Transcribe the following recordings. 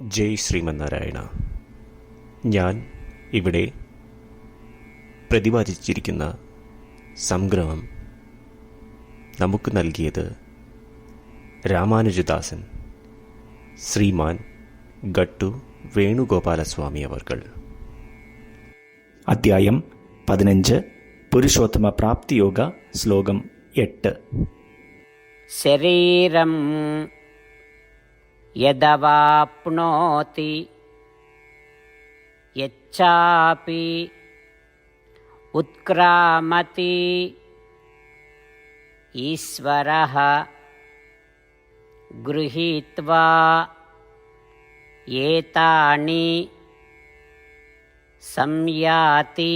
ജയ് ശ്രീമന്നാരായണ. ഞാൻ ഇവിടെ പ്രതിപാദിച്ചിരിക്കുന്ന സംഗ്രഹം നമുക്ക് നൽകിയത് രാമാനുജദാസൻ ശ്രീമാൻ ഗട്ടു വേണുഗോപാലസ്വാമി അവർകൾ. അധ്യായം പതിനഞ്ച് പുരുഷോത്തമ പ്രാപ്തിയോഗ ശ്ലോകം എട്ട്. ശരീരം यदवाप्नोति यच्चापि उत्क्रामति ईश्वरः गृहीत्वा एतानि संयाति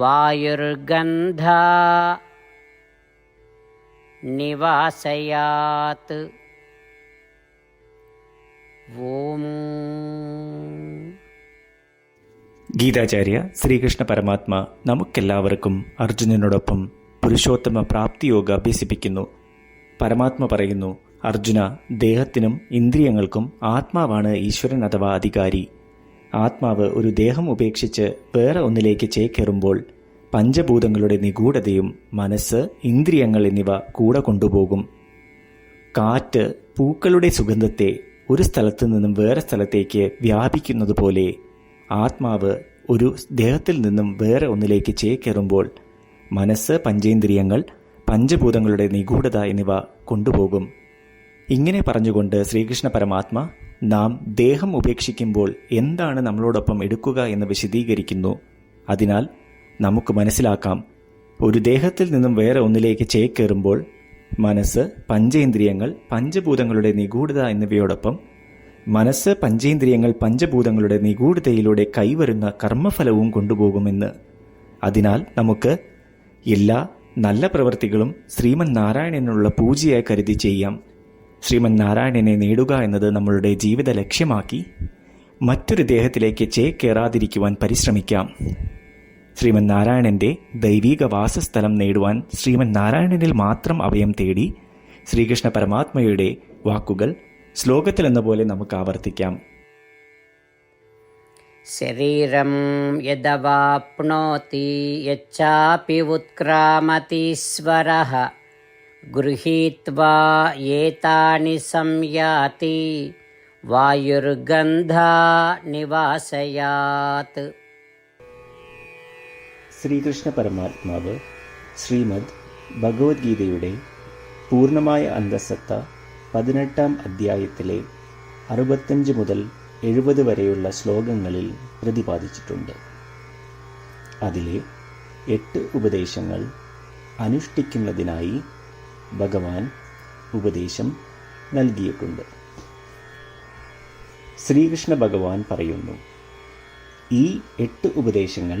वायुर्गन्धा निवासयात् ഗീതാചാര്യ ശ്രീകൃഷ്ണ പരമാത്മ നമുക്കെല്ലാവർക്കും അർജുനനോടൊപ്പം പുരുഷോത്തമ പ്രാപ്തിയോഗ അഭ്യസിപ്പിക്കുന്നു. പരമാത്മ പറയുന്നു അർജുന ദേഹത്തിനും ഇന്ദ്രിയങ്ങൾക്കും ആത്മാവാണ് ഈശ്വരൻ അഥവാ അധികാരി. ആത്മാവ് ഒരു ദേഹം ഉപേക്ഷിച്ച് വേറെ ഒന്നിലേക്ക് ചേക്കേറുമ്പോൾ പഞ്ചഭൂതങ്ങളുടെ നിഗൂഢതയും മനസ്സ് ഇന്ദ്രിയങ്ങൾ എന്നിവ കൂടെ കൊണ്ടുപോകും. കാറ്റ് പൂക്കളുടെ സുഗന്ധത്തെ ഒരു സ്ഥലത്തു നിന്നും വേറെ സ്ഥലത്തേക്ക് വ്യാപിക്കുന്നത് പോലെ ആത്മാവ് ഒരു ദേഹത്തിൽ നിന്നും വേറെ ഒന്നിലേക്ക് ചേക്കേറുമ്പോൾ മനസ്സ് പഞ്ചേന്ദ്രിയങ്ങൾ പഞ്ചഭൂതങ്ങളുടെ നിഗൂഢത എന്നിവ കൊണ്ടുപോകും. ഇങ്ങനെ പറഞ്ഞുകൊണ്ട് ശ്രീകൃഷ്ണ പരമാത്മ നാം ദേഹം ഉപേക്ഷിക്കുമ്പോൾ എന്താണ് നമ്മളോടൊപ്പം എടുക്കുക എന്ന് വിശദീകരിക്കുന്നു. അതിനാൽ നമുക്ക് മനസ്സിലാക്കാം. ഒരു ദേഹത്തിൽ നിന്നും വേറെ ഒന്നിലേക്ക് ചേക്കേറുമ്പോൾ മനസ്സ് പഞ്ചേന്ദ്രിയങ്ങൾ പഞ്ചഭൂതങ്ങളുടെ നിഗൂഢത എന്നിവയോടൊപ്പം മനസ്സ് പഞ്ചേന്ദ്രിയങ്ങൾ പഞ്ചഭൂതങ്ങളുടെ നിഗൂഢതയിലൂടെ കൈവരുന്ന കർമ്മഫലവും കൊണ്ടുപോകുമെന്ന്. അതിനാൽ നമുക്ക് എല്ലാ നല്ല പ്രവൃത്തികളും ശ്രീമൻ നാരായണനുള്ള പൂജയായി കരുതി ചെയ്യാം. ശ്രീമൻ നാരായണനെ നേടുക എന്നത് നമ്മളുടെ ജീവിത ലക്ഷ്യമാക്കി മറ്റൊരു ദേഹത്തിലേക്ക് ചേക്കേറാതിരിക്കുവാൻ പരിശ്രമിക്കാം. ശ്രീമൻ നാരായണന്റെ ദൈവീക വാസസ്ഥലം നേടുവാൻ ശ്രീമൻ നാരായണനിൽ മാത്രം അഭയം തേടി ശ്രീകൃഷ്ണ പരമാത്മയുടെ വാക്കുകൾ ശ്ലോകത്തിലെന്ന പോലെ നമുക്ക് ആവർത്തിക്കാം. ശരീരം യദവാപ്നോതി യച്ചാപി ഉത്ക്രാമതീശ്വര ഗൃഹീത്വാ ഏതാനി സംയാതി വായുർഗന്ധ നിവാസയാത് ശ്രീകൃഷ്ണ പരമാത്മാവ് ശ്രീമദ് ഭഗവത്ഗീതയുടെ പൂർണമായ അന്തസത്ത പതിനെട്ടാം അധ്യായത്തിലെ അറുപത്തഞ്ച് മുതൽ എഴുപത് വരെയുള്ള ശ്ലോകങ്ങളിൽ പ്രതിപാദിച്ചിട്ടുണ്ട്. അതിലെ എട്ട് ഉപദേശങ്ങൾ അനുഷ്ഠിക്കുന്നതിനായി ഭഗവാൻ ഉപദേശം നൽകിയിട്ടുണ്ട്. ശ്രീകൃഷ്ണ ഭഗവാൻ പറയുന്നു ഈ എട്ട് ഉപദേശങ്ങൾ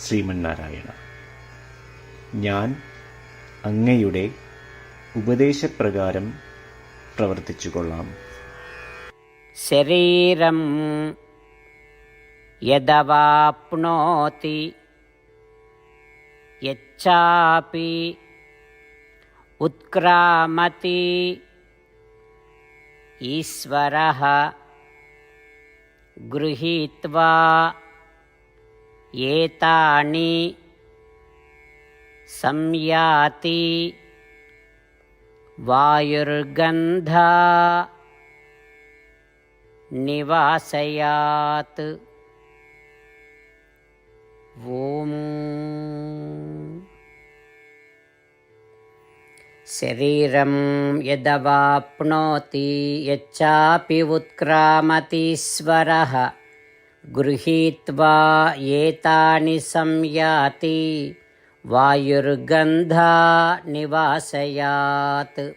ശ്രീമന്നാരായണ. ഞാൻ അങ്ങയുടെ ഉപദേശപ്രകാരം പ്രവർത്തിച്ചുകൊള്ളാം. ശരീരം യദവാപ്നോതി യച്ചാപി ഉത്ക്രാമതി ഈശ്വര ഗൃഹീത്വാ. एतानि संयाति वायुर्गन्धा निवासयात्। ॐ शरीरं यदवाप्नोति यच्चापि उत्क्रामतीश्वरः గృహీత్వా ఏతాని సంయాతి వాయుర్గంధా నివాసయాత్.